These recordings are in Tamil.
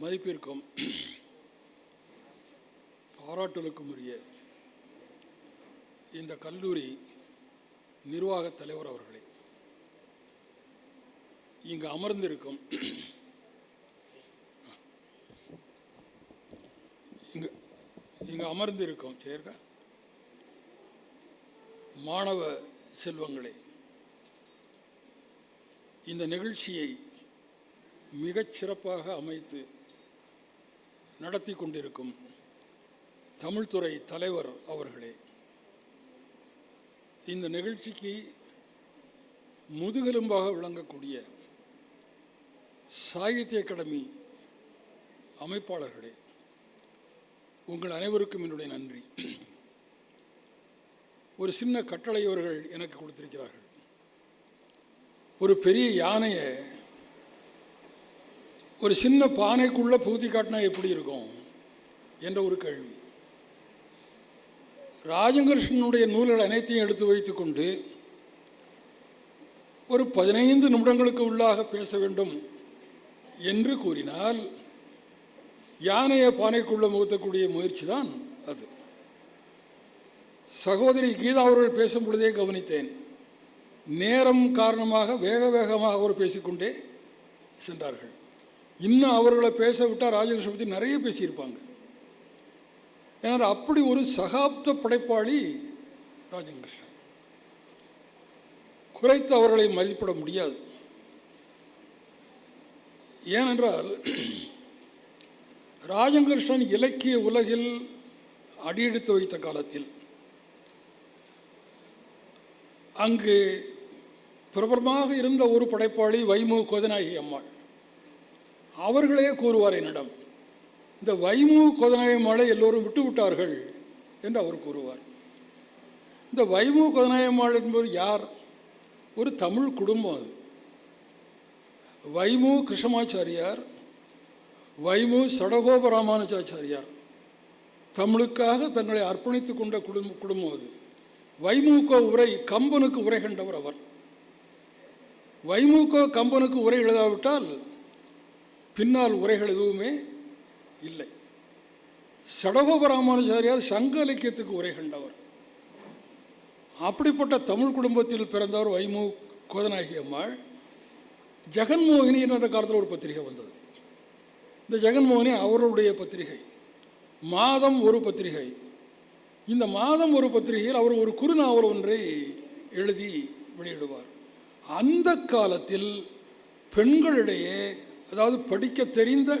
மதிப்பிற்கும் பாராட்டலுக்கும் உரிய இந்த கல்லூரி நிர்வாகத் தலைவர் அவர்களே இங்கு அமர்ந்திருக்கும் இங்கு இங்கு அமர்ந்திருக்கும் சரியிருக்கா மாணவ செல்வங்களே இந்த நிகழ்ச்சியை மிகச் சிறப்பாக அமைத்து நடத்தி கொண்டிருக்கும் தமிழ்துறை தலைவர் அவர்களே இந்த நிகழ்ச்சிக்கு முதுகெலும்பாக விளங்கக்கூடிய சாகித்ய அகாடமி அமைப்பாளர்களே உங்கள் அனைவருக்கும் என்னுடைய நன்றி. ஒரு சின்ன கட்டளை அவர்கள் எனக்கு கொடுத்திருக்கிறார்கள். ஒரு பெரிய யானையை ஒரு சின்ன பானைக்குள்ளே பூத்தி காட்டினா எப்படி இருக்கும் என்ற ஒரு கேள்வி. ராஜகிருஷ்ணனுடைய நூல்கள் அனைத்தையும் எடுத்து வைத்துக்கொண்டு ஒரு பதினைந்து நிமிடங்களுக்கு உள்ளாக பேச வேண்டும் என்று கூறினால் யானையை பானைக்குள்ள முகத்தக்கூடிய முயற்சி தான் அது. சகோதரி கீதா அவர்கள் பேசும் பொழுதே கவனித்தேன். நேரம் காரணமாக வேக வேகமாக அவர் பேசிக்கொண்டே சென்றார்கள். இன்னும் அவர்களை பேச விட்டால் ராஜகிருஷ்ண பற்றி நிறைய பேசியிருப்பாங்க. ஏன்னா அப்படி ஒரு சகாப்த படைப்பாளி ராஜகிருஷ்ணன் குறைத்து அவர்களை மதிப்பிட முடியாது. ஏனென்றால் ராஜகிருஷ்ணன் இலக்கிய உலகில் அடியெடுத்து வைத்த காலத்தில் அங்கு பிரபலமாக இருந்த ஒரு படைப்பாளி வைமு கோதநாயகி அம்மாள். அவர்களே கூறுவார் என்னிடம் இந்த வைமு கொதநாயகி மாலை எல்லோரும் விட்டு விட்டார்கள் என்று அவர் கூறுவார். இந்த வைமு கொதநாயகி மாலை என்பவர் யார்? ஒரு தமிழ் குடும்பம் அது. வைமு கிருஷ்ணமாச்சாரியார் வைமு சடகோப ராமானுஜாச்சாரியார் தமிழுக்காக தங்களை அர்ப்பணித்துக் கொண்ட குடும்ப குடும்பம் அது. வைமுக உரை கம்பனுக்கு உரை கண்டவர் அவர். வைமுக கம்பனுக்கு உரை எழுதாவிட்டால் பின்னால் உரைகள் எதுவுமே இல்லை. சடகோப ராமானுஜாரியார் சங்க இலக்கியத்துக்கு உரை கண்டவர். அப்படிப்பட்ட தமிழ் குடும்பத்தில் பிறந்தவர் வைமு கோதநாயகி அம்மாள். ஜெகன்மோகினி என்ற காலத்தில் ஒரு பத்திரிகை வந்தது? இந்த ஜெகன்மோகினி அவர்களுடைய பத்திரிகை. மாதம் ஒரு பத்திரிகை. இந்த மாதம் ஒரு பத்திரிகையில் அவர் ஒரு குறுநாவல் ஒன்றை எழுதி வெளியிடுவார். அந்த காலத்தில் பெண்களிடையே அதாவது படிக்க தெரிந்த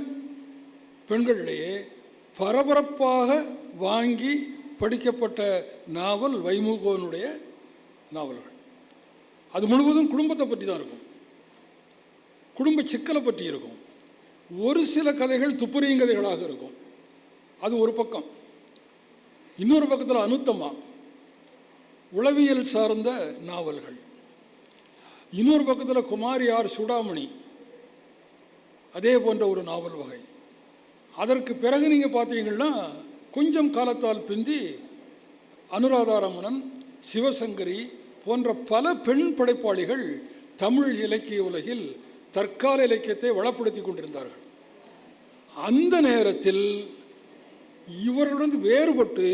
பெண்களிடையே பரபரப்பாக வாங்கி படிக்கப்பட்ட நாவல் வைமுகோனுடைய நாவல்கள். அது முழுவதும் குடும்பத்தை பற்றி தான் இருக்கும். குடும்ப சிக்கலை பற்றி இருக்கும். ஒரு சில கதைகள் துப்புரியும் கதைகளாக இருக்கும். அது ஒரு பக்கம். இன்னொரு பக்கத்தில் அனுத்தமா உளவியல் சார்ந்த நாவல்கள். இன்னொரு பக்கத்தில் குமாரி ஆர் சுடாமணி அதே போன்ற ஒரு நாவல் வகை. அதற்கு பிறகு நீங்கள் பார்த்தீங்கன்னா கொஞ்சம் காலத்தால் பிந்தி அனுராதாரமணன் சிவசங்கரி போன்ற பல பெண் படைப்பாளிகள் தமிழ் இலக்கிய உலகில் தற்கால இலக்கியத்தை வளப்படுத்தி கொண்டிருந்தார்கள். அந்த நேரத்தில் இவர்களுடன் வேறுபட்டு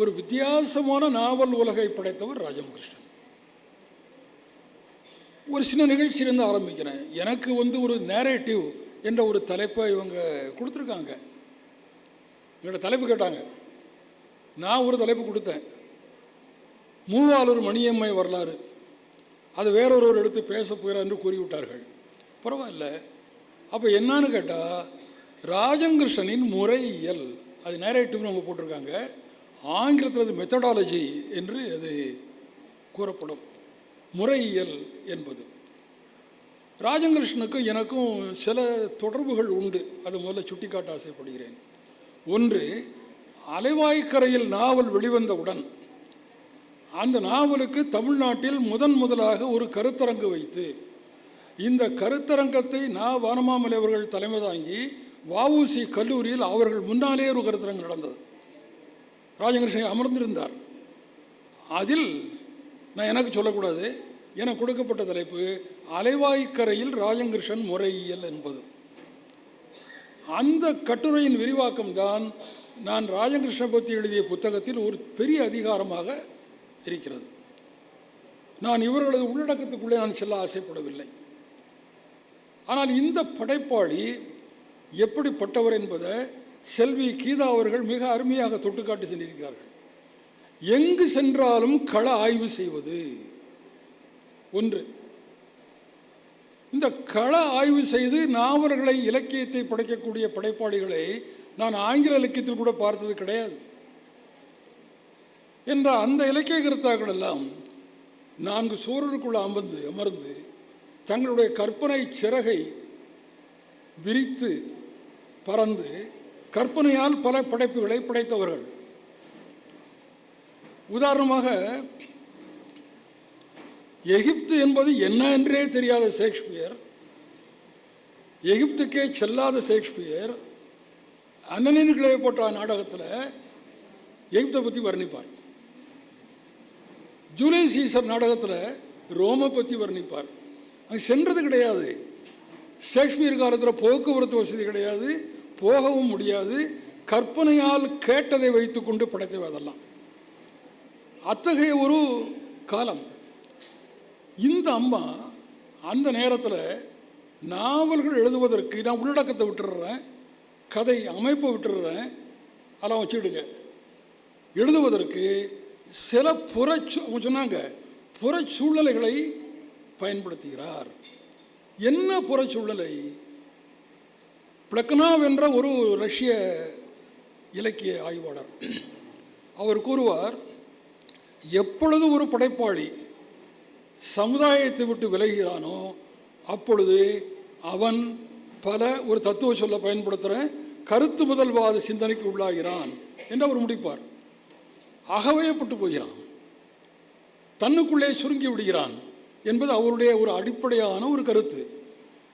ஒரு வித்தியாசமான நாவல் உலகை படைத்தவர் ராஜமகிருஷ்ணன் ஒரு சின்ன நிகழ்ச்சியிலேருந்து ஆரம்பிக்கிறேன். எனக்கு வந்து ஒரு நேரேட்டிவ் என்ற ஒரு தலைப்பை இவங்க கொடுத்துருக்காங்க. என்னோட தலைப்பு கேட்டாங்க. நான் ஒரு தலைப்பு கொடுத்தேன். மூவாளூர் மணியம்மை வரலாறு. அது வேறொருவர் எடுத்து பேச போகிறார் என்று கூறிவிட்டார்கள். பரவாயில்ல. அப்போ என்னான்னு கேட்டால் ராஜங்கிருஷ்ணனின் முறையியல். அது நேரேட்டிவ்னு அவங்க போட்டிருக்காங்க. ஆங்கிலத்தில் அது மெத்தடாலஜி என்று அது கூறப்படும். முறையியல் என்பது. ராஜகிருஷ்ணனுக்கும் எனக்கும் சில தொடர்புகள் உண்டு. அது முதல்ல சுட்டிக்காட்ட ஆசைப்படுகிறேன். ஒன்று அலைவாய்க்கரையில் நாவல் வெளிவந்தவுடன் அந்த நாவலுக்கு தமிழ்நாட்டில் முதன் முதலாக ஒரு கருத்தரங்கு வைத்து இந்த கருத்தரங்கத்தை நா. வானமாமலை அவர்கள் தலைமை தாங்கி வஉசி கல்லூரியில் அவர்கள் முன்னாலே ஒரு கருத்தரங்கு நடந்தது. ராஜகிருஷ்ணன் அமர்ந்திருந்தார். அதில் நான் எனக்கு சொல்லக்கூடாது. எனக்கு கொடுக்கப்பட்ட தலைப்பு அலைவாய்க்கரையில் ராஜகிருஷ்ணன் முறையியல் என்பது. அந்த கட்டுரையின் விரிவாக்கம்தான் நான் ராஜகிருஷ்ண பற்றி எழுதிய புத்தகத்தில் ஒரு பெரிய அதிகாரமாக இருக்கிறது. நான் இவர்களது உள்ளடக்கத்துக்குள்ளே நான் செல்ல ஆசைப்படவில்லை. ஆனால் இந்த படைப்பாளி எப்படிப்பட்டவர் என்பதை செல்வி கீதா அவர்கள் மிக அருமையாக தொட்டுக்காட்டி சென்றிருக்கிறார்கள். எங்கு சென்றாலும் கள ஆய்வு செய்வது. ஒன்று. இந்த கள ஆய்வு செய்து நாவலர்களை இலக்கியத்தை படைக்கக்கூடிய படைப்பாளிகளை நான் ஆங்கில இலக்கியத்தில் கூட பார்த்தது கிடையாது. என்ற அந்த இலக்கிய கருத்தாக்கள் எல்லாம் நான்கு சூழலுக்குள்ள அமர்ந்து அமர்ந்து தங்களுடைய கற்பனை சிறகை விரித்து பறந்து கற்பனையால் பல படைப்புகளை படைத்தவர்கள். உதாரணமாக எகிப்து என்பது என்ன என்றே தெரியாத ஷேக்ஸ்பியர் எகிப்துக்கே செல்லாத ஷேக்ஸ்பியர் அண்ணனின் கிளையப்பட்ட நாடகத்தில் எகிப்தை பற்றி வர்ணிப்பார். ஜூலை சீசர் நாடகத்தில் ரோமை பற்றி வர்ணிப்பார். அங்கே சென்றது கிடையாது. ஷேக்ஸ்பியர் காலத்தில் போக்குவரத்து வசதி கிடையாது போகவும் முடியாது கற்பனையால் கேட்டதை வைத்துக்கொண்டு படைத்தவை அதெல்லாம். அத்தகைய ஒரு காலம். இந்த அம்மா அந்த நேரத்தில் நாவல்கள் எழுதுவதற்கு நான் உள்ளடக்கத்தை விட்டுடுறேன் கதை அமைப்பை விட்டுடுறேன் அதெல்லாம் வச்சுடுங்க எழுதுவதற்கு சில புறச்சு அவங்க சொன்னாங்க புறச்சூழ்நிலைகளை பயன்படுத்துகிறார். என்ன புறச்சூழ்நிலை? பிளக்னாவ் என்ற ஒரு ரஷ்ய இலக்கிய ஆய்வாளர். அவர் கூறுவார் எப்பொழுது ஒரு படைப்பாளி சமுதாயத்தை விட்டு விலகிறானோ அப்பொழுது அவன் பல ஒரு தத்துவ சொல்ல பயன்படுத்துகிற கருத்து முதல்வாத சிந்தனைக்கு உள்ளாகிறான் என்று அவர் முடிப்பார். அகவயப்பட்டு போகிறான். தன்னுக்குள்ளே சுருங்கி விடுகிறான் என்பது அவருடைய ஒரு அடிப்படையான ஒரு கருத்து.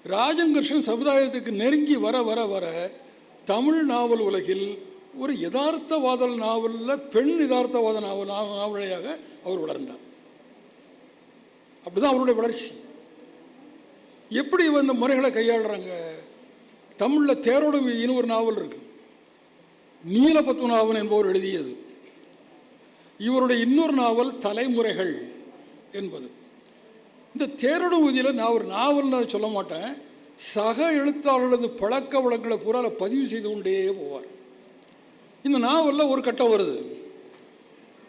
ராஜங்கிருஷ்ணன் சமுதாயத்துக்கு நெருங்கி வர வர வர தமிழ் நாவல் உலகில் ஒரு யதார்த்தவாதல் நாவலில் பெண் யதார்த்தவாத நாவல் நாவலையாக அவர் வளர்ந்தார். அப்படிதான் அவருடைய வளர்ச்சி. எப்படி இந்த முறைகளை கையாளுறாங்க? தமிழில் தேரோட வீதின்னு ஒரு நாவல் இருக்கு. நீலபத்மநாபன் என்பவர் எழுதியது. இவருடைய இன்னொரு நாவல் தலைமுறைகள் என்பது. இந்த தேரோட வீதியில் நான் ஒரு நாவல்னு அதை சொல்ல மாட்டேன். சக எழுத்தாளர்களது பழக்க வழக்கங்களை பூரா பதிவு செய்து கொண்டே போவார். இந்த நாவலில் ஒரு கட்டம் வருது.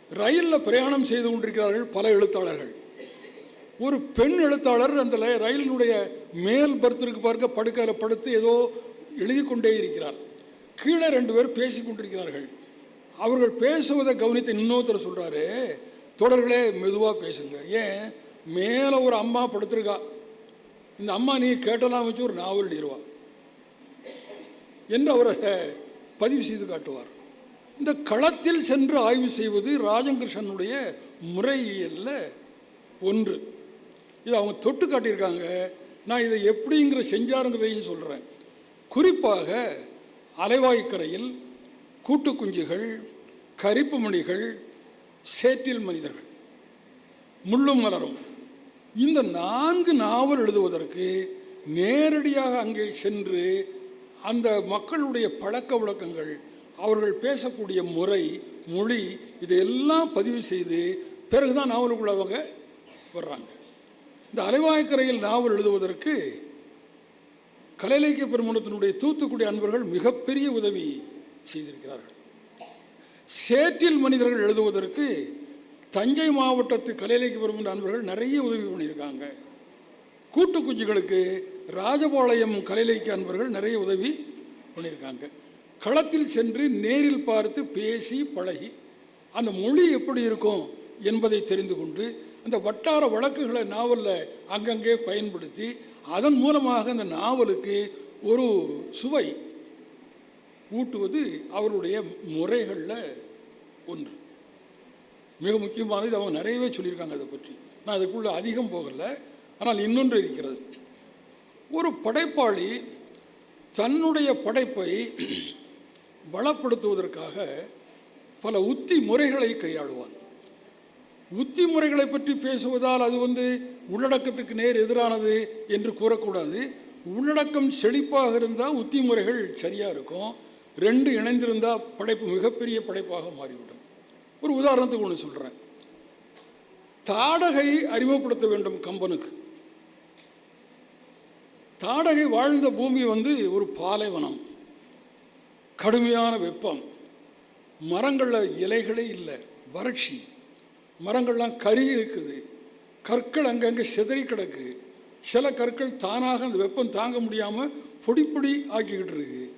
ரயிலில் பிரயாணம் செய்து கொண்டிருக்கிறார்கள் பல எழுத்தாளர்கள். ஒரு பெண் எழுத்தாளர் அந்த ரயிலினுடைய மேல் பர்த்திற்கு பார்க்க படுக்கையில் படுத்து ஏதோ எழுதி கொண்டே இருக்கிறார். கீழே ரெண்டு பேர் பேசி கொண்டிருக்கிறார்கள். அவர்கள் பேசுவதை கவனித்து இன்னொருத்தர் சொல்கிறாரு தொடர்களே மெதுவாக பேசுங்க. ஏன்? மேலே ஒரு அம்மா படுத்திருக்கா. இந்த அம்மா நீ கேட்டெல்லாம் வச்சு ஒரு நாவல் எழுதிடுவா என்று அவரை பதிவு செய்து காட்டுவார். இந்த களத்தில் சென்று ஆய்வு செய்வது ராஜகிருஷ்ணனுடைய முறையியல்ல ஒன்று. இதை அவங்க தொட்டு காட்டியிருக்காங்க. நான் இதை எப்படிங்கிற செஞ்சாருங்கிறதையும் சொல்கிறேன் குறிப்பாக அலைவாய்க்கரையில் கூட்டு குஞ்சுகள் கரிப்பு மணிகள் சேற்றில் மனிதர்கள் முள்ளும் மலரும். இந்த நான்கு நாவல் எழுதுவதற்கு நேரடியாக அங்கே சென்று அந்த மக்களுடைய பழக்க வழக்கங்கள் அவர்கள் பேசக்கூடிய முறை மொழி இதையெல்லாம் பதிவு செய்து பிறகுதான் நாவலுக்குள்ள அவங்க வர்றாங்க. இந்த அலைவாய்க்கரையில் நாவல் எழுதுவதற்கு கலைலக்கிய பெருமணத்தினுடைய தூத்துக்குடி அன்பர்கள் மிகப்பெரிய உதவி செய்திருக்கிறார்கள். சேற்றில் மனிதர்கள் எழுதுவதற்கு தஞ்சை மாவட்டத்து கலை இலக்கிய பெருமன்ற அன்பர்கள் நிறைய உதவி பண்ணியிருக்காங்க. கூட்டு குஞ்சுகளுக்கு ராஜபாளையம் கலைலக்கிய அன்பர்கள் நிறைய உதவி பண்ணியிருக்காங்க. களத்தில் சென்று நேரில் பார்த்து பேசி பழகி அந்த மொழி எப்படி இருக்கும் என்பதை தெரிந்து கொண்டு அந்த வட்டார வழக்குகளை நாவலில் அங்கங்கே பயன்படுத்தி அதன் மூலமாக அந்த நாவலுக்கு ஒரு சுவை ஊட்டுவது அவருடைய முறைகளில் ஒன்று. மிக முக்கியமானது அவங்க நிறையவே சொல்லியிருக்காங்க அதை பற்றி. நான் அதுக்குள்ளே அதிகம் போகலை ஆனால் இன்னொன்று இருக்கிறது. ஒரு படைப்பாளி தன்னுடைய படைப்பை பலப்படுத்துவதற்காக பல உத்தி முறைகளை கையாளுவான். உத்தி முறைகளை பற்றி பேசுவதால் அது வந்து உள்ளடக்கத்துக்கு நேர் எதிரானது என்று கூறக்கூடாது. உள்ளடக்கம் செழிப்பாக இருந்தால் உத்தி முறைகள் சரியாக இருக்கும். ரெண்டு இணைந்திருந்தால் படைப்பு மிகப்பெரிய படைப்பாக மாறிவிடும். ஒரு உதாரணத்துக்கு ஒன்று சொல்கிறேன் தாடகை அறிமுகப்படுத்த வேண்டும் கம்பனுக்கு. தாடகை வாழ்ந்த பூமி வந்து ஒரு பாலைவனம். கடுமையான வெப்பம். மரங்களில் இலைகளே இல்லை. வறட்சி. மரங்கள்லாம் கறி இருக்குது. கற்கள் அங்கங்கே சிதறி கிடக்கு. சில கற்கள் தானாக அந்த வெப்பம் தாங்க முடியாமல் பொடி பொடி ஆக்கிக்கிட்டு இருக்கு.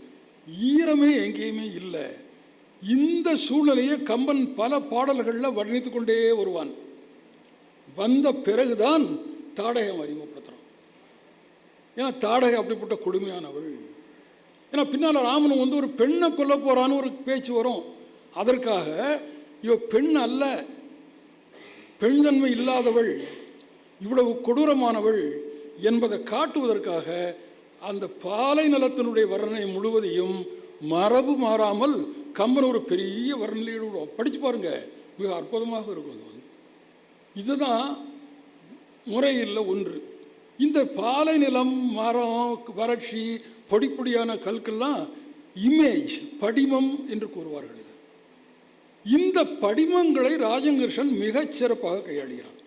ஈரமே எங்கேயுமே இல்லை. இந்த சூழ்நிலையை கம்பன் பல பாடல்களில் வர்ணித்து கொண்டே வருவான். வந்த பிறகுதான் தாடகம் அறிமுகப்படுத்துகிறான் ஏன்னா தாடகை அப்படிப்பட்ட கொடுமையானவள். ஏன்னா பின்னால் ராமன் வந்து ஒரு பெண்ணை கொல்ல போகிறான்னு ஒரு பேச்சு வரும். அதற்காக இவ பெண் அல்ல. பெண் தன்மை இல்லாதவள். இவ்வளவு கொடூரமானவள். என்பதை காட்டுவதற்காக அந்த பாலை நிலத்தினுடைய வர்ணனை முழுவதையும் மரபு மாறாமல் கம்பன் ஒரு பெரிய வர்ணனையில் படித்து பாருங்கள் பாருங்க. மிக அற்புதமாக இருக்கும் அது வந்து. இதுதான் முறையில் ஒன்று. இந்த பாலை நிலம் மரம் வறட்சி பொடிப்பொடியான கல்கள்லாம் இமேஜ் படிமம் என்று கூறுவார்கள் இது. இந்த படிமங்களை ராஜங்கிருஷ்ணன் மிகச் சிறப்பாக கையாளுகிறார்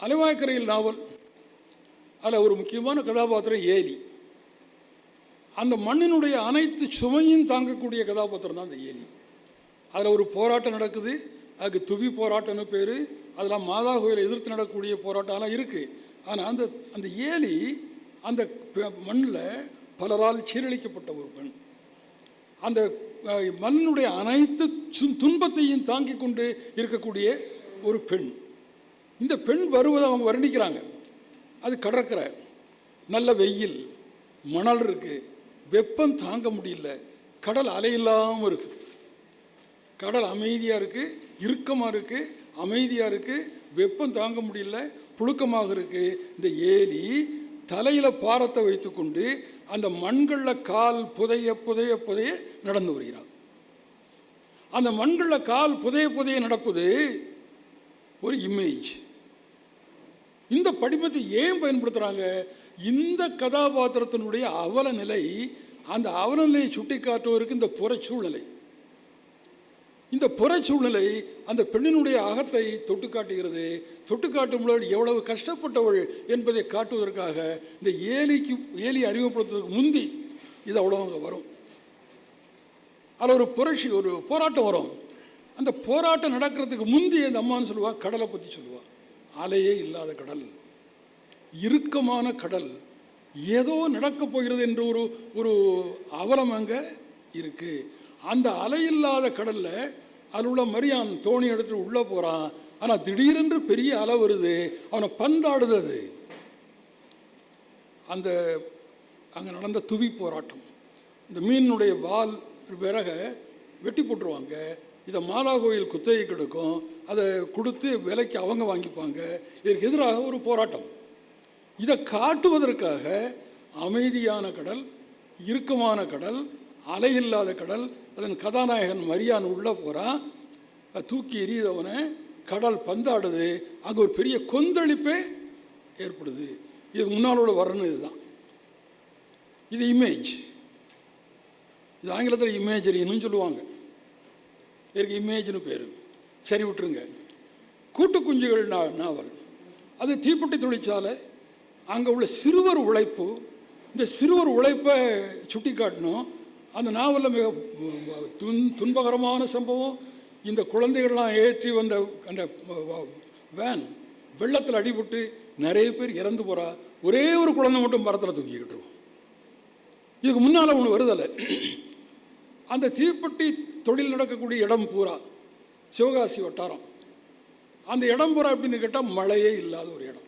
அலைவாய்க்கரையில் நாவல் அதில் ஒரு முக்கியமான கதாபாத்திரம் ஏலி. அந்த மண்ணினுடைய அனைத்து சுமையும் தாங்கக்கூடிய கதாபாத்திரம் தான் அந்த ஏலி. அதில் ஒரு போராட்டம் நடக்குது அதுக்கு துவி போராட்டம்னு பேர் அதெல்லாம் மாதா கோயிலை எதிர்த்து நடக்கக்கூடிய போராட்டம்லாம் இருக்குது ஆனால் அந்த அந்த ஏலி அந்த மண்ணில் பலரால் சீரழிக்கப்பட்ட ஒரு பெண் அந்த மண்ணுடைய அனைத்து துன்பத்தையும் தாங்கிக் கொண்டு இருக்கக்கூடிய ஒரு பெண். இந்த பெண் வருவதை அவங்க வர்ணிக்கிறாங்க. அது கடற்கரை. நல்ல வெயில் மணல் இருக்குது வெப்பம் தாங்க முடியல. கடல் அலையில்லாமல் இருக்குது கடல் அமைதியாக இருக்குது இறுக்கமாக இருக்குது அமைதியாக இருக்குது வெப்பம் தாங்க முடியல புழுக்கமாக இருக்குது இந்த ஏலி தலையில் பாரத்தை வைத்துக்கொண்டு அந்த மண்களில் கால் புதைய புதைய புதைய நடந்து வருகிறார் அந்த மண்களில் கால் புதைய புதைய நடப்பது ஒரு இமேஜ் இந்த படிமத்தை ஏன் பயன்படுத்துகிறாங்க இந்த கதாபாத்திரத்தினுடைய அவல நிலை அந்த அவல நிலையை சுட்டி காட்டுவதற்கு இந்த புறச்சூழ்நிலை இந்த புற சூழ்நிலை அந்த பெண்ணினுடைய அகத்தை தொட்டு காட்டுகிறது தொட்டு காட்டும் எவ்வளவு கஷ்டப்பட்டவள் என்பதை காட்டுவதற்காக இந்த ஏலிக்கு ஏலி அறிமுகப்படுத்துவதற்கு முந்தி இது அவ்வளோ அங்கே வரும். அதில் ஒரு புரட்சி ஒரு போராட்டம் வரும். அந்த போராட்டம் நடக்கிறதுக்கு முந்தி அந்த அம்மான்னு சொல்லுவாள் கடலை பற்றி சொல்லுவாள் அலையே இல்லாத கடல். இறுக்கமான கடல். ஏதோ நடக்கப் போகிறது என்ற ஒரு ஒரு அவலம் அங்கே இருக்குது அந்த அலையில்லாத கடல்ல அதில் உள்ள மரியான் தோணி எடுத்துட்டு உள்ளே போகிறான் ஆனால் திடீரென்று பெரிய அலை வருது. அவனை பந்தாடுது அது அந்த அங்கே நடந்த துவி போராட்டம். இந்த மீனுடைய வால் விறகை வெட்டி போட்டுருவாங்க. இதை மாலா கோயில் குத்தகை கெடுக்கும் அதை கொடுத்து விலைக்கு அவங்க வாங்கிப்பாங்க. இதற்கு எதிராக ஒரு போராட்டம். இதை காட்டுவதற்காக அமைதியான கடல் இறுக்கமான கடல் அலையில்லாத கடல் அதன் கதாநாயகன் மரியான் உள்ளே போகிறான் தூக்கி எறியதவனை கடல் பந்தாடுது. அங்கே ஒரு பெரிய கொந்தளிப்பே ஏற்படுது. இது முன்னாலோட வரணும் இதுதான். இது இமேஜ் இது ஆங்கிலத்தில் இமேஜரின்னு சொல்லுவாங்க. இதற்கு இமேஜ்னு பேர். சரி விட்டுருங்க. கூட்டு குஞ்சுகள் நா நாவல். அது தீப்பெட்டி தொழிற்சாலை அங்கே உள்ள சிறுவர் உழைப்பு இந்த சிறுவர் உழைப்பை சுட்டி காட்டணும் அந்த நாவலில் மிக துன் துன்பகரமான சம்பவம் இந்த குழந்தைகள்லாம் ஏற்றி வந்த அந்த வேன் வெள்ளத்தில் அடிபட்டு நிறைய பேர் இறந்து போகிறா ஒரே ஒரு குழந்தை மட்டும் மரத்தில் தூக்கிக்கிட்டுருவோம் இதுக்கு முன்னால் ஒன்று வருதலை அந்த தீப்பெட்டி தொழில் நடக்கக்கூடிய இடம் பூரா சிவகாசி வட்டாரம். அந்த இடம் பூரா அப்படின்னு கேட்டால் மழையே இல்லாத ஒரு இடம்.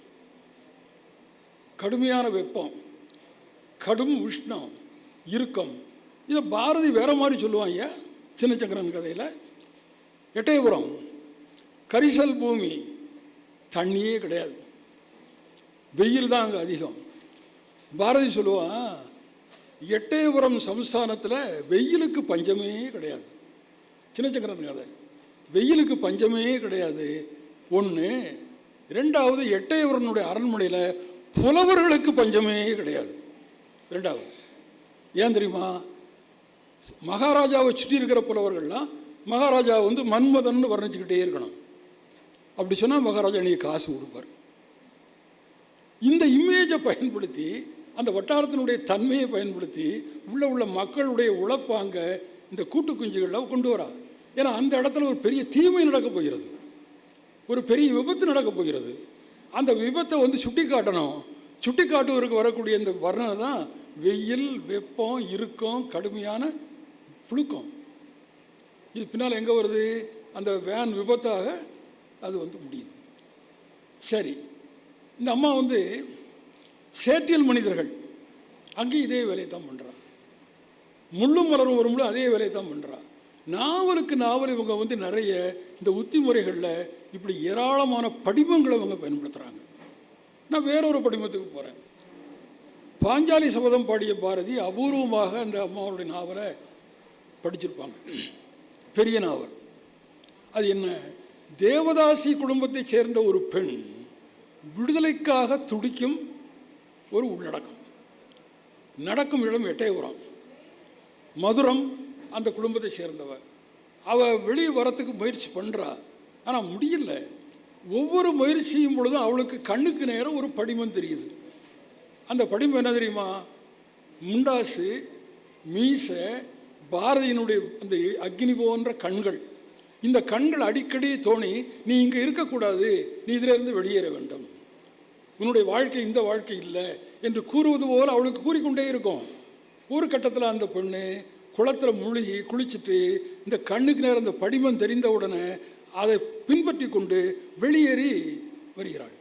கடுமையான வெப்பம் கடும் உஷ்ணம் இறுக்கம் இதை பாரதி வேற மாதிரி சொல்லுவாங்க சக்கரன் கதையில். எட்டயபுரம் கரிசல் பூமி தண்ணியே கிடையாது. வெயில் தான் அங்கே அதிகம். பாரதி சொல்லுவான் எட்டயபுரம் சம்ஸ்தானத்தில் வெயிலுக்கு பஞ்சமே கிடையாது. சின்னச்சங்கரன் கதை. வெயிலுக்கு பஞ்சமே கிடையாது. ஒன்று ரெண்டாவது எட்டயபுரனுடைய அரண்மனையில் புலவர்களுக்கு பஞ்சமே கிடையாது. ரெண்டாவது ஏன் தெரியுமா? மகாராஜாவை சுற்றி இருக்கிற புலவர்கள்லாம் மகாராஜா வந்து மன்மதன் வர்ணிச்சுக்கிட்டே இருக்கணும். அப்படி சொன்னால் மகாராஜா நீ காசு கொடுப்பார். இந்த இமேஜை பயன்படுத்தி அந்த வட்டாரத்தினுடைய தன்மையை பயன்படுத்தி உள்ள உள்ள மக்களுடைய உழைப்பாங்க இந்த கூட்டு குஞ்சுகளில் கொண்டு வரா. ஏன்னா அந்த இடத்துல ஒரு பெரிய தீமை நடக்கப் போகிறது. ஒரு பெரிய விபத்து நடக்கப் போகிறது. அந்த விபத்தை வந்து சுட்டி காட்டணும் சுட்டி காட்டுவதற்கு வரக்கூடிய இந்த வர்ணனை தான் வெயில் வெப்பம் இறுக்கம் கடுமையான புழுக்கம். இது பின்னால் எங்கே வருது? அந்த வேன் விபத்தாக அது வந்து முடியுது. சரி. இந்த அம்மா வந்து சேற்றியல் மனிதர்கள். அங்கேயும் இதே வேலையை தான் பண்ணுறான் முள்ளும் மலரும் வரும்போது அதே வேலையை தான் பண்ணுறான் நாவலுக்கு நாவல் இவங்க வந்து நிறைய இந்த உத்தி முறைகளில் இப்படி ஏராளமான படிமங்களை இவங்க பயன்படுத்துகிறாங்க நான் வேறொரு படிமத்துக்கு போகிறேன் பாஞ்சாலி சபதம் பாடிய பாரதி அபூர்வமாக அந்த அம்மாவுடைய நாவலை படிச்சிருப்பாங்க. பெரிய நாவல் அது என்ன? தேவதாசி குடும்பத்தைச் சேர்ந்த ஒரு பெண் விடுதலைக்காக துடிக்கும் ஒரு உள்ளடக்கம். நடக்கும் இடம் எட்டயபுரம். மதுரம் அந்த குடும்பத்தை சேர்ந்தவ. அவள் வெளியே வரத்துக்கு முயற்சி பண்ணுறா ஆனால் முடியல. ஒவ்வொரு முயற்சியும் பொழுதும் அவளுக்கு கண்ணுக்கு நேரம் ஒரு படிமம் தெரியுது. அந்த படிமம் என்ன தெரியுமா? முண்டாசு மீசை பாரதியினுடைய அந்த அக்னி போன்ற கண்கள் இந்த கண்கள் அடிக்கடி தோணி நீ இங்கே இருக்கக்கூடாது நீ இதிலிருந்து வெளியேற வேண்டும். உன்னுடைய வாழ்க்கை இந்த வாழ்க்கை இல்லை என்று கூறுவது போல் அவளுக்கு கூறிக்கொண்டே இருக்கும். ஒரு கட்டத்தில் அந்த பெண்ணு குளத்தில் மூழ்கி குளிச்சுட்டு இந்த கண்ணுக்கு நேரம் அந்த படிமம் தெரிந்த உடனே அதை பின்பற்றி கொண்டு வெளியேறி வருகிறாள்.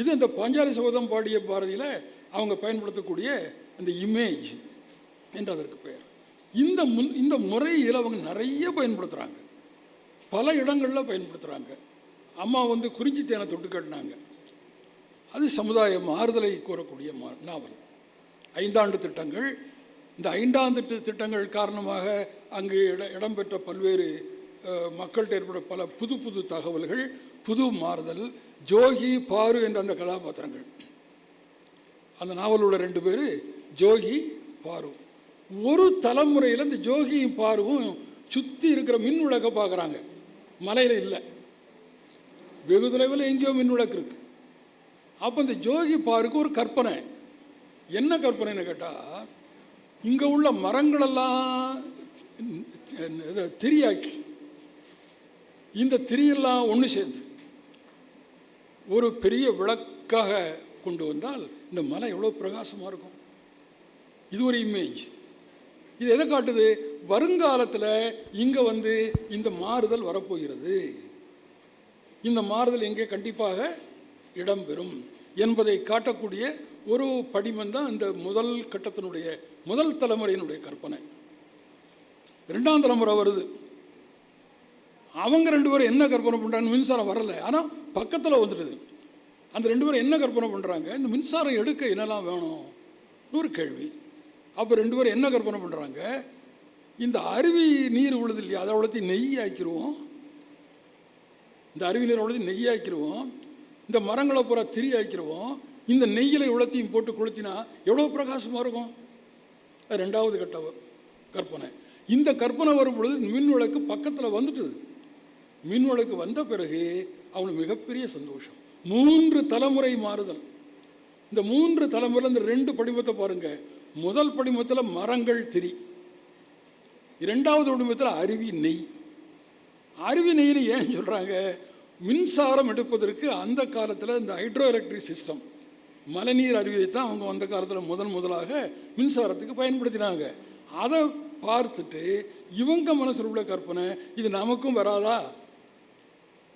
இது அந்த பாஞ்சாலி சபதம் பாடிய பாரதியில் அவங்க பயன்படுத்தக்கூடிய அந்த இமேஜ் என்று அதற்கு பெயர். இந்த முன் இந்த முறையில் அவங்க நிறைய பயன்படுத்துகிறாங்க பல இடங்களில் பயன்படுத்துகிறாங்க அம்மா வந்து குறிஞ்சி தேனை தொட்டு கட்டினாங்க. அது சமுதாய மாறுதலை கூறக்கூடிய மா- நாவல். ஐந்தாண்டு திட்டங்கள். இந்த ஐந்தாண்டு திட்டங்கள் காரணமாக அங்கு இட இடம்பெற்ற பல்வேறு மக்கள்கிட்ட ஏற்பட பல புது புது தகவல்கள் புது மாறுதல் ஜோகி பாரு என்ற அந்த கதாபாத்திரங்கள். அந்த நாவலோட ரெண்டு பேர் ஜோகி பாரு. ஒரு தலைமுறையில் இந்த ஜோகியும் பார்வும் சுற்றி இருக்கிற மின் விளக்கை பார்க்குறாங்க. மலையில் இல்லை. வெகு தொலைவில் எங்கேயோ மின் விளக்கு இருக்கு. அப்போ இந்த ஜோகி பாருக்கு ஒரு கற்பனை. என்ன கற்பனைன்னு கேட்டால் இங்கே உள்ள மரங்களெல்லாம் இதை திரியாக்கி இந்த திரியெல்லாம் ஒன்று சேர்த்து ஒரு பெரிய விளக்காக கொண்டு வந்தால் இந்த மலை எவ்வளோ பிரகாசமாக இருக்கும். இது ஒரு இமேஜ் இது எதை காட்டுது? வருங்காலத்தில் இங்கே வந்து இந்த மாறுதல் வரப்போகிறது. இந்த மாறுதல் எங்கே கண்டிப்பாக இடம்பெறும் என்பதை காட்டக்கூடிய ஒரு படிமம் தான் இந்த முதல் கட்டத்தினுடைய முதல் தலைமுறையினுடைய கற்பனை. ரெண்டாம் தலைமுறை வருது. அவங்க ரெண்டு பேரும் என்ன கற்பனை பண்ணுறாங்க மின்சாரம் வரல. ஆனால் பக்கத்தில் வந்துடுது. அந்த ரெண்டு பேரும் என்ன கற்பனை பண்ணுறாங்க இந்த மின்சாரம் எடுக்க என்னெல்லாம் வேணும்? ஒரு கேள்வி. அப்போ ரெண்டு பேரும் என்ன கற்பனை பண்ணுறாங்க இந்த அருவி நீர் உழுது இல்லையா அதை அவ்வளோத்தையும் நெய் ஆக்கிடுவோம் இந்த அருவி நீர் அவ்வளோத்தையும் நெய் ஆக்கிடுவோம் இந்த மரங்களை பூரா திரி ஆக்கிடுவோம் இந்த நெய்யில் இவ்வளோத்தையும் போட்டு கொளுத்தினா எவ்வளோ பிரகாசமாக இருக்கும்? அது ரெண்டாவது கட்ட கற்பனை. இந்த கற்பனை வரும் பொழுது மின் விளக்கு பக்கத்தில் வந்துட்டுது. மின் விளக்கு வந்த பிறகு அவனுக்கு மிகப்பெரிய சந்தோஷம். மூன்று தலைமுறை மாறுதல். இந்த மூன்று தலைமுறையில் இந்த ரெண்டு படிமத்தை பாருங்கள் முதல் படிமத்தில் மரங்கள் திரி. இரண்டாவது படிமத்தில் அருவி நெய். அருவி நெய்னு ஏன் சொல்கிறாங்க மின்சாரம் எடுப்பதற்கு அந்த காலத்தில் இந்த ஹைட்ரோ எலக்ட்ரிக் சிஸ்டம் மழைநீர் அருவியை தான் அவங்க அந்த காலத்தில் முதன் முதலாக மின்சாரத்துக்கு பயன்படுத்தினாங்க. அதை பார்த்துட்டு இவங்க மனசில் உள்ள கற்பனை இது நமக்கும் வராதா?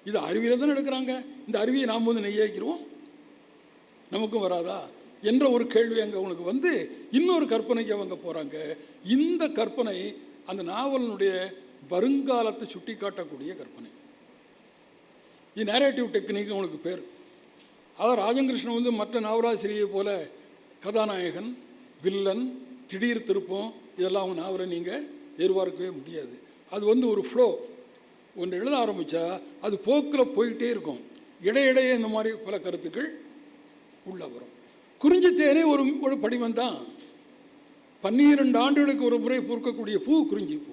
இது அருவியில் தானே எடுக்கிறாங்க. இந்த அருவியை நாம் வந்து நெய்யாக்கிடுவோம். நமக்கும் வராதா? என்ற ஒரு கேள்வி அங்கே அவங்களுக்கு வந்து இன்னொரு கற்பனைக்கு அவங்க போகிறாங்க இந்த கற்பனை அந்த நாவலினுடைய வருங்காலத்தை சுட்டி காட்டக்கூடிய கற்பனை. இது நேரேட்டிவ் டெக்னிக் அவங்களுக்கு பேர். அதாவது ராஜகிருஷ்ணன் வந்து மற்ற நாவலாசிரியை போல கதாநாயகன் வில்லன் திடீர் திருப்பம் இதெல்லாம் அவங்க நாவலை நீங்கள் எதிர்பார்க்கவே முடியாது. அது வந்து ஒரு ஃப்ளோ ஒன்று எழுத ஆரம்பித்தா அது போக்கில் போயிட்டே இருக்கும். இடையிடையே இந்த மாதிரி பல கருத்துக்கள் உள்ள வரும். குறிஞ்சி தேனே ஒரு ஒரு படிமம் தான் பன்னிரண்டு ஆண்டுகளுக்கு ஒரு முறை பூக்கக்கூடிய பூ குறிஞ்சி பூ.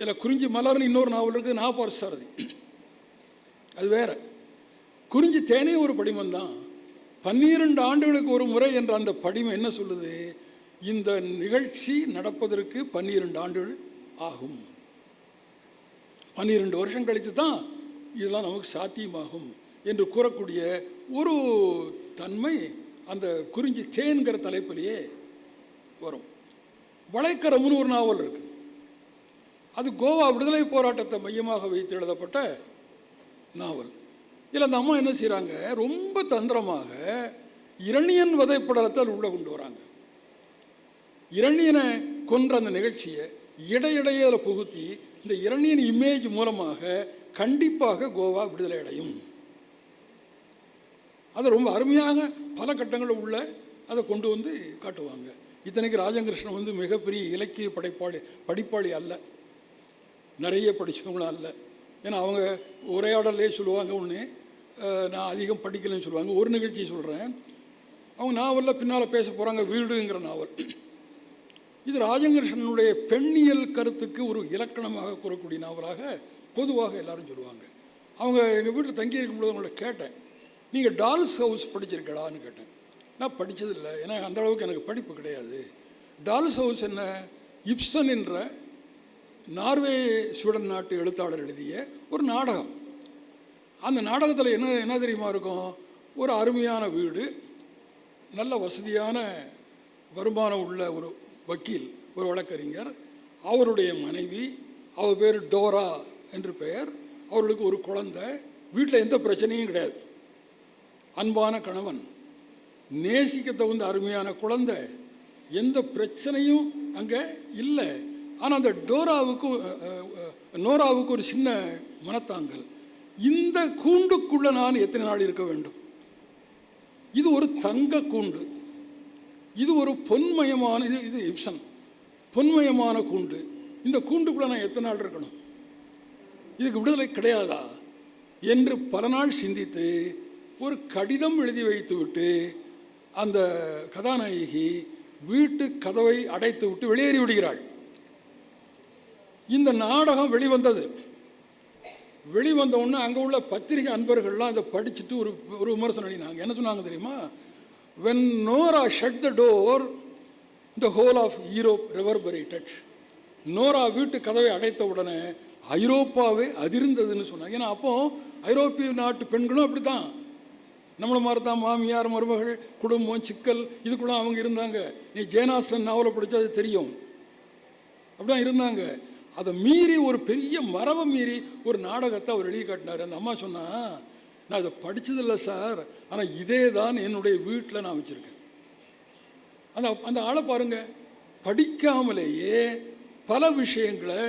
இதில் குறிஞ்சி மலர்னு இன்னொரு நாவல் இருக்குது நாப்பார் சாரதி அது வேற. குறிஞ்சி தேனே ஒரு படிமம் தான் பன்னிரண்டு ஆண்டுகளுக்கு ஒரு முறை என்ற அந்த படிமம் என்ன சொல்லுது? இந்த நிகழ்ச்சி நடப்பதற்கு பன்னிரெண்டு ஆண்டுகள் ஆகும். பன்னிரெண்டு வருஷம் கழித்து தான் இதெல்லாம் நமக்கு சாத்தியமாகும் என்று கூறக்கூடிய ஒரு தன்மை அந்த குறிஞ்சி தேன்கிற தலைப்பிலேயே வரும். வளைக்கரம்னு ஒரு நாவல் இருக்கு. அது கோவா விடுதலை போராட்டத்தை மையமாக வைத்து எழுதப்பட்ட நாவல். இதில் அந்த அம்மா என்ன செய்கிறாங்க ரொம்ப தந்திரமாக இரணியன் வதைப்படலத்தை அது உள்ளே கொண்டு வராங்க. இரணியனை கொன்ற அந்த நிகழ்ச்சியை இடையிடையே அதில் புகுத்தி இந்த இரணியன் இமேஜ் மூலமாக கண்டிப்பாக கோவா விடுதலை அடையும். அதை ரொம்ப அருமையாக பல கட்டங்களில் உள்ள அதை கொண்டு வந்து காட்டுவாங்க. இத்தனைக்கு ராஜகிருஷ்ணன் வந்து மிகப்பெரிய இலக்கிய படைப்பாளி படிப்பாளி அல்ல. நிறைய படித்தவங்களும் அல்ல. ஏன்னா அவங்க உரையாடலே சொல்லுவாங்க ஒன்று நான் அதிகம் படிக்கலைன்னு சொல்லுவாங்க. ஒரு நிகழ்ச்சி சொல்கிறேன் அவங்க நாவலில் பின்னால் பேச போகிறாங்க வீடுங்கிற நாவல். இது ராஜகிருஷ்ணனுடைய பெண்ணியல் கருத்துக்கு ஒரு இலக்கணமாக கூறக்கூடிய நாவலாக பொதுவாக எல்லாரும் சொல்லுவாங்க. அவங்க எங்கள் வீட்டில் தங்கி இருக்கும்போது அவங்கள கேட்டேன். நீங்கள் டால்ஸ் ஹவுஸ் படிச்சிருக்கலான்னு கேட்டேன். நான் படித்ததில்லை ஏன்னா அந்த அளவுக்கு எனக்கு படிப்பு கிடையாது. டால்ஸ் ஹவுஸ் என்ன? இப்சன் என்ற நார்வே ஸ்வீடன் நாட்டு எழுத்தாளர் எழுதிய ஒரு நாடகம். அந்த நாடகத்தில் என்ன என்ன தெரியுமா இருக்கும்? ஒரு அருமையான வீடு நல்ல வசதியான வருமானம் உள்ள ஒரு வக்கீல் ஒரு வழக்கறிஞர் அவருடைய மனைவி அவர் பேர் டோரா என்று பெயர் அவர்களுக்கு ஒரு குழந்தை வீட்டில் எந்த பிரச்சனையும் கிடையாது. அன்பான கணவன் நேசிக்க தகுந்த அருமையான குழந்தை எந்த பிரச்சனையும் அங்கே இல்லை. ஆனால் அந்த டோராவுக்கு நோராவுக்கு ஒரு சின்ன மனத்தாங்கல். இந்த கூண்டுக்குள்ள நான் எத்தனை நாள் இருக்க வேண்டும்? இது ஒரு தங்க கூண்டு. இது ஒரு பொன்மயமான இது இது இப்சன் பொன்மயமான கூண்டு. இந்த கூண்டுக்குள்ள நான் எத்தனை நாள் இருக்கணும்? இதுக்கு விடுதலை கிடையாதா? என்று பல நாள் சிந்தித்து ஒரு கடிதம் எழுதி வைத்துவிட்டு அந்த கதாநாயகி வீட்டு கதவை அடைத்து விட்டு வெளியேறி விடுகிறாள். இந்த நாடகம் வெளிவந்தது. வெளிவந்த உடனே அங்கே உள்ள பத்திரிகை அன்பர்கள்லாம் இதை படிச்சுட்டு ஒரு ஒரு விமர்சனம் எழுதினாங்க. என்ன சொன்னாங்க தெரியுமா? When Nora shut the door the whole of Europe reverberated Nora வீட்டு கதவை அடைத்த உடனே ஐரோப்பாவே அதிர்ந்ததுன்னு சொன்னாங்க. ஏன்னா அப்போ ஐரோப்பிய நாட்டு பெண்களும் அப்படி தான் நம்மளை மாதிரி தான் மாமியார் மருமகள் குடும்பம் சிக்கல் இதுக்குள்ள அவங்க இருந்தாங்க. நீ ஜெயனாஸ்டன் நாவலை படிச்சா அது தெரியும். அப்படிதான் இருந்தாங்க. அதை மீறி ஒரு பெரிய மரபை மீறி ஒரு நாடகத்தை அவர் எழுதி காட்டினார். அந்த அம்மா சொன்னா நான் இதை படிச்சதில்லை சார். ஆனால் இதே தான் என்னுடைய வீட்டில் நான் வச்சுருக்கேன். அந்த அந்த ஆளை பாருங்க. படிக்காமலேயே பல விஷயங்களை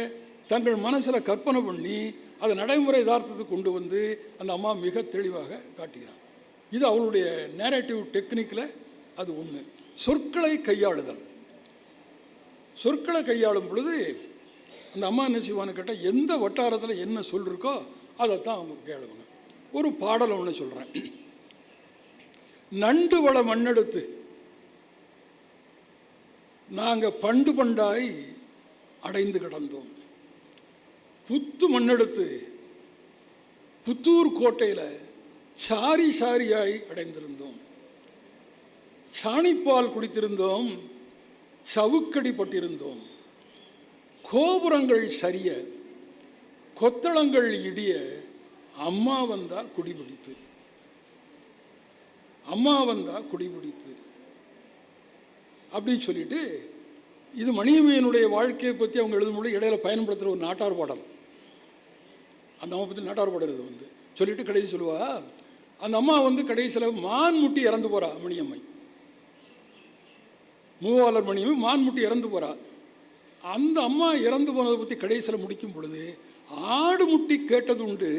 தங்கள் மனசில் கற்பனை பண்ணி அதை நடைமுறை யதார்த்தத்துக்கு கொண்டு வந்து அந்த அம்மா மிக தெளிவாக காட்டுகிறார். இது அவளுடைய நேரேட்டிவ் டெக்னிக்கில் அது ஒன்று சொற்களை கையாளுதல். சொற்களை கையாளும் பொழுது அந்த அம்மா என்ன செய்வான்னு கேட்டால் எந்த வட்டாரத்தில் என்ன சொல்லிருக்கோ அதைத்தான் அவங்க கேளுவாங்க. ஒரு பாடல் ஒன்று சொல்கிறேன் நண்டு வள மண்ணெடுத்து நாங்கள் பண்டு பண்டாய் அடைந்து கிடந்தோம். புத்து மண்ணெடுத்து புத்தூர் கோட்டையில் சாரி சாரியாய் அடைந்திருந்தோம். சாணிப்பால் குடித்திருந்தோம் சவுக்கடி பட்டிருந்தோம் கோபுரங்கள் சரிய கொத்தளங்கள் இடிய அம்மா வந்தா குடிபிடித்து. அம்மா வந்தா குடிபிடித்து. அப்படின்னு சொல்லிட்டு இது மணியமையனுடைய வாழ்க்கையை பற்றி அவங்க எழுதும்போது இடையில பயன்படுத்துகிற ஒரு நாட்டார் பாடல். அந்த அம்மா பற்றி நாட்டார் பாடல் இது வந்து. சொல்லிட்டு கடைசி சொல்லுவா அந்த அம்மா வந்து கடைசியில் மான் முட்டி இறந்து போறா மணியம்மை. மூவாளர் மணியம்மை மான் முட்டி இறந்து போறா. அந்த அம்மா இறந்து போனதை பற்றி கடைசியில் முடிக்கும் பொழுது ஆடு முட்டி கேட்டது உண்டு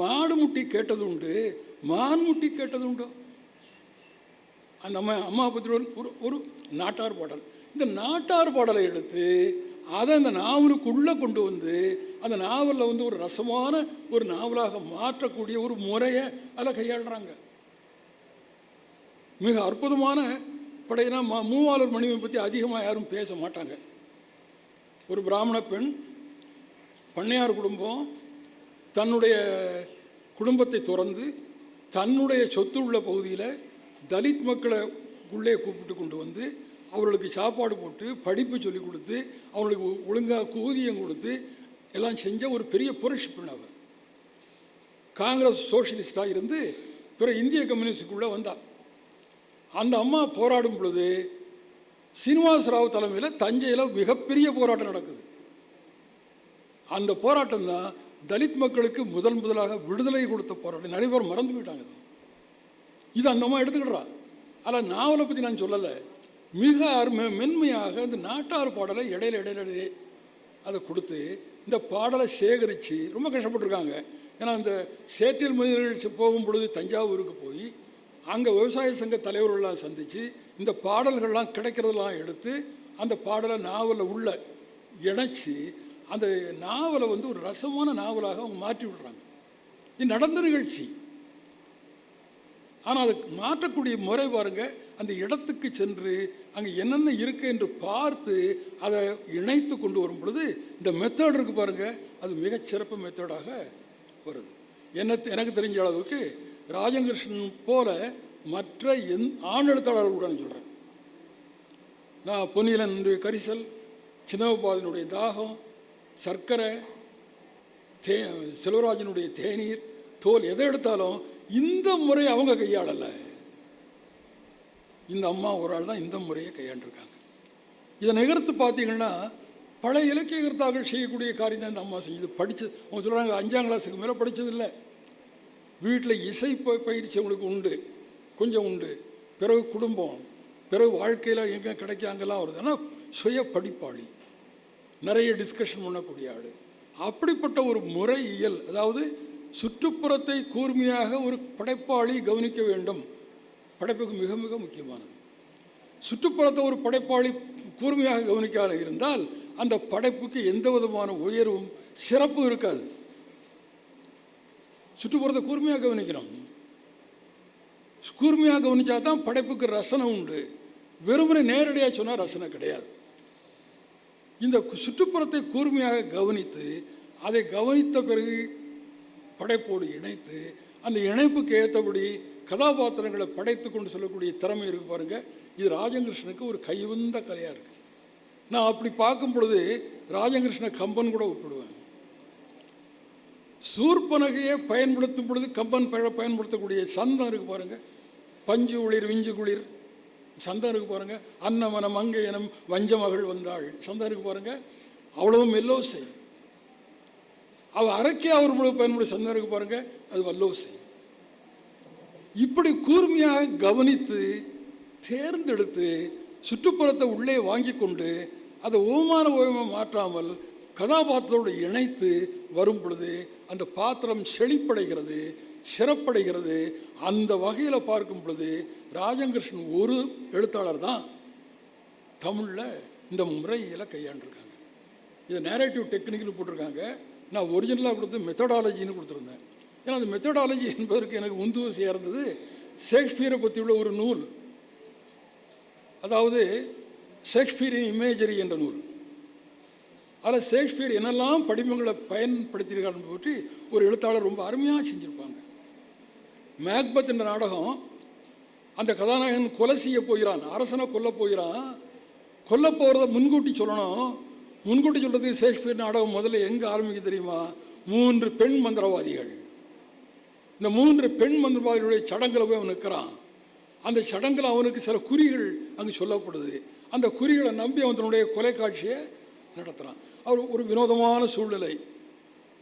மாடு முட்டி கேட்டது உண்டு மான் முட்டி கேட்டது உண்டோ? அந்த அம்மா அம்மா பற்றி ஒரு ஒரு ஒரு நாட்டார் பாடல். இந்த நாட்டார் பாடலை எடுத்து அதை அந்த நாவலுக்குள்ளே கொண்டு வந்து அந்த நாவலில் வந்து ஒரு ரசமான ஒரு நாவலாக மாற்றக்கூடிய ஒரு முறையை அதில் கையாளுறாங்க. மிக அற்புதமான படையினா மா மூவாளர் மணிவை பற்றி அதிகமாக யாரும் பேச மாட்டாங்க. ஒரு பிராமண பெண் பண்ணையார் குடும்பம் தன்னுடைய குடும்பத்தை துறந்து தன்னுடைய சொத்து உள்ள பகுதியில் தலித் மக்களை உள்ளே கூப்பிட்டு கொண்டு வந்து அவர்களுக்கு சாப்பாடு போட்டு படிப்பு சொல்லிக் கொடுத்து அவர்களுக்கு ஒழுங்காக ஊதியம் கொடுத்து எல்லாம் செஞ்ச ஒரு பெரிய புரட்சி பெண் அவர் காங்கிரஸ் சோஷியலிஸ்டாக இருந்து பிறகு இந்திய கம்யூனிஸ்டுக்குள்ளே வந்தார் அந்த அம்மா போராடும் பொழுது சீனிவாச ராவ் தலைமையில் தஞ்சையில் மிகப்பெரிய போராட்டம் நடக்குது. அந்த போராட்டம் தான் தலித் மக்களுக்கு முதல் முதலாக விடுதலை கொடுத்த போராட்டம். நிறைய பேர் மறந்து போயிட்டாங்க இது. இது அந்த அம்மா எடுத்துக்கிடுறா. ஆனால் நாவலை பற்றி நான் சொல்லலை. மிக அருமை மென்மையாக இந்த நாட்டார் பாடலை இடையில இடையில இடையே அதை கொடுத்து இந்த பாடலை சேகரித்து ரொம்ப கஷ்டப்பட்டிருக்காங்க. ஏன்னா அந்த சேற்றில் மனிதர்கள் போகும் பொழுது தஞ்சாவூருக்கு போய் அங்கே விவசாய சங்க தலைவர்கள்லாம் சந்தித்து இந்த பாடல்கள்லாம் கிடைக்கிறதெல்லாம் எடுத்து அந்த பாடலை நாவலில் உள்ள இணைச்சி அந்த நாவலை வந்து ஒரு ரசமான நாவலாக அவங்க மாற்றி விடுறாங்க. இது நடந்த நிகழ்ச்சி. ஆனால் அதுக்கு மாற்றக்கூடிய முறை பாருங்க. அந்த இடத்துக்கு சென்று அங்கே என்னென்ன இருக்கு என்று பார்த்து அதை இணைத்து கொண்டு வரும் பொழுது இந்த மெத்தட் இருக்கு பாருங்க. அது மிகச்சிறப்பு மெத்தடாக வருது. என்ன எனக்கு தெரிஞ்ச அளவுக்கு ராஜகிருஷ்ணன் போல மற்ற எந் ஆண் எழுத்தாளர்கள் கூட சொல்கிறேன் நான் பொன்னியிலனுடைய கரிசல் சின்னபாதனுடைய தாகம் சர்க்கரை தே செல்வராஜனுடைய தேநீர் தோல் எதை எடுத்தாலும் இந்த முறை அவங்க கையாளலை. இந்த அம்மா ஒரு ஆள் தான் இந்த முறையை கையாண்டிருக்காங்க. இதை நிகர்த்து பார்த்தீங்கன்னா பழைய இலக்கியகர்த்தாக்கள் செய்யக்கூடிய காரியம் தான் இந்த அம்மா செஞ்சது படித்து அவங்க சொல்கிறாங்க அஞ்சாம் கிளாஸுக்கு மேலே படித்ததில்லை வீட்டில் இசை பயிற்சி அவங்களுக்கு உண்டு. கொஞ்சம் உண்டு. பிறகு குடும்பம். பிறகு வாழ்க்கையில் எங்கே கிடைக்காங்கலாம் வருது. ஆனால் சுய படிப்பாளி. நிறைய டிஸ்கஷன் பண்ணக்கூடிய ஆள். அப்படிப்பட்ட ஒரு முறையியல் அதாவது சுற்றுப்புறத்தை கூர்மையாக ஒரு படைப்பாளி கவனிக்க வேண்டும். படைப்புக்கு மிக மிக முக்கியமானது. சுற்றுப்புறத்தை ஒரு படைப்பாளி கூர்மையாக கவனிக்காத இருந்தால் அந்த படைப்புக்கு எந்த விதமான உயர்வும் சிறப்பும் இருக்காது. சுற்றுப்புறத்தை கூர்மையாக கவனிக்கிறோம். கூர்மையாக கவனித்தா தான் படைப்புக்கு ரசனை உண்டு. வெறுமனை நேரடியாக சொன்னால் ரசனை கிடையாது. இந்த சுற்றுப்புறத்தை கூர்மையாக கவனித்து அதை கவனித்த பிறகு படைப்போடு இணைத்து அந்த இணைப்புக்கு ஏற்றபடி கதாபாத்திரங்களை படைத்து கொண்டு சொல்லக்கூடிய திறமை இருக்கு பாருங்க. இது ராஜகிருஷ்ணனுக்கு ஒரு கைவந்த கலையாக இருக்கு. நான் அப்படி பார்க்கும் பொழுது ராஜகிருஷ்ண கம்பன் கூட ஒப்பிடுவேன் சூர்பனகையை பயன்படுத்தும் பொழுது கம்பன் பழ பயன்படுத்தக்கூடிய சந்தம் இருக்கு பாருங்க. பஞ்சு குளிர் விஞ்சு குளிர் சந்தம் இருக்கு பாருங்க. அன்னமனம் மங்கையனம் வஞ்சமகள் வந்தாள். சந்தம் இருக்கு பாருங்க. அவ்வளவு மெல்லோசை. அவர் அரைக்கே அவர் முழு பயன்படுத்தி சந்தம் பாருங்க அது வல்லோசை இப்படி கூர்மையாக கவனித்து தேர்ந்தெடுத்து சுற்றுப்புறத்தை உள்ளே வாங்கி கொண்டு அதை ஓமான ஓயமாக மாற்றாமல் கதாபாத்திரத்தோடு இணைத்து வரும் பொழுது அந்த பாத்திரம் செழிப்படைகிறது சிறப்படைகிறது. அந்த வகையில் பார்க்கும் பொழுது ராஜகிருஷ்ணன் ஒரு எழுத்தாளர் தான் தமிழில் இந்த முறையில் கையாண்டிருக்காங்க. இதை நேரேட்டிவ் டெக்னிக்னு போட்டிருக்காங்க. நான் ஒரிஜினலாக கொடுத்து மெத்தடாலஜின்னு கொடுத்துருந்தேன். ஏன்னா அந்த மெத்தடாலஜி என்பதற்கு எனக்கு உந்துவசியாக இருந்தது ஷேக்ஸ்பியரை பற்றியுள்ள ஒரு நூல். அதாவது ஷேக்ஸ்பியரின் இமேஜரி என்ற நூல். அதில் ஷேக்ஸ்பியர் என்னெல்லாம் படிமங்களை பயன்படுத்தியிருக்காருன்னு பற்றி ஒரு எழுத்தாளர் ரொம்ப அருமையாக செஞ்சுருப்பாங்க. மேக்பத் என்ற நாடகம் அந்த கதாநாயகன் கொலை செய்ய போகிறான் அரசனை கொல்ல போகிறான் கொல்ல போகிறத முன்கூட்டி சொல்லணும் முன்கூட்டி சொல்கிறதுக்கு ஷேக்ஸ்பியர் நாடகம் முதல்ல எங்கே ஆரம்பிக்க தெரியுமா? மூன்று பெண் மந்திரவாதிகள். இந்த மூன்று பெண் மந்திரவாதிகளுடைய சடங்கில் போய் அவன் நிற்கிறான் அந்த சடங்கில் அவனுக்கு சில குறிகள் அங்கே சொல்லப்படுது. அந்த குறிகளை நம்பி அவன் தன்னுடைய நடத்துகிறான் அவர் ஒரு வினோதமான சூழ்நிலை.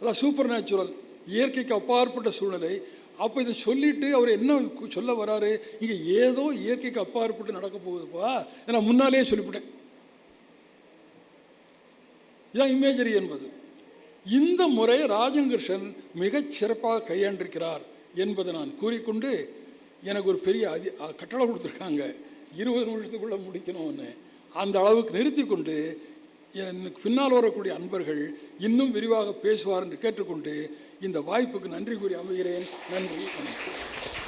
அதான் சூப்பர் நேச்சுரல் இயற்கைக்கு அப்பாற்பட்ட சூழ்நிலை. அப்போ இதை சொல்லிட்டு அவர் என்ன சொல்ல வராரு? இங்கே ஏதோ இயற்கைக்கு அப்பாற்பட்டு நடக்க போகுதுப்பா. நான் முன்னாலேயே சொல்லிவிட்டேன். இதான் இமேஜரி என்பது. இந்த முறை ராஜங்கிருஷ்ணன் மிகச் சிறப்பாக கையாண்டிருக்கிறார் என்பதை நான் கூறிக்கொண்டு எனக்கு ஒரு பெரிய அதி அ- கட்டளை கொடுத்துருக்காங்க. இருபது நிமிஷத்துக்குள்ளே முடிக்கணும்னு. அந்த அளவுக்கு நிறுத்தி கொண்டு எனக்கு பின்னால் வரக்கூடிய அன்பர்கள் இன்னும் விரிவாக பேசுவார் என்று கேட்டுக்கொண்டு இந்த வாய்ப்புக்கு நன்றி கூறி அமைகிறேன். நன்றி வணக்கம்.